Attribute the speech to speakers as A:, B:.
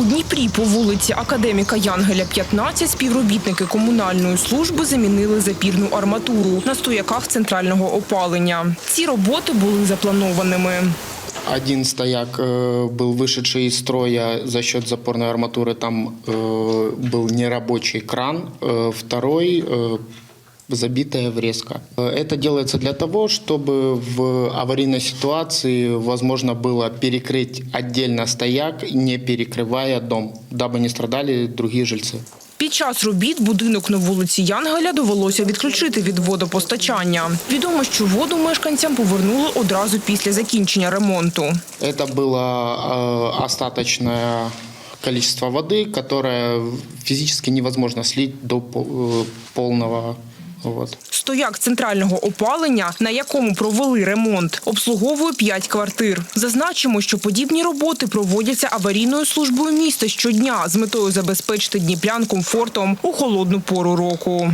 A: Дніпрі по вулиці Академіка Янгеля 15 співробітники комунальної служби замінили запірну арматуру на стояках центрального опалення. Ці роботи були запланованими.
B: Один стояк э, был вышедший из строя за счет запорной арматуры, там э, был нерабочий кран, Э, второй э, забитая врезка. Э, Это делается для того, чтобы в аварийной ситуации возможно было перекрыть отдельно стояк, не перекрывая дом, дабы не страдали другие жильцы.
A: Під час робіт будинок на вулиці Янгеля довелося відключити від водопостачання. Відомо, що воду мешканцям повернули одразу після закінчення ремонту.
B: Это было э, остаточное количество воды, которое физически невозможно слить до по- Вот.
A: Стояк центрального опалення, на якому провели ремонт, обслуговує 5 квартир. Зазначимо, що подібні роботи проводяться аварійною службою міста щодня з метою забезпечити дніплян комфортом у холодну пору року.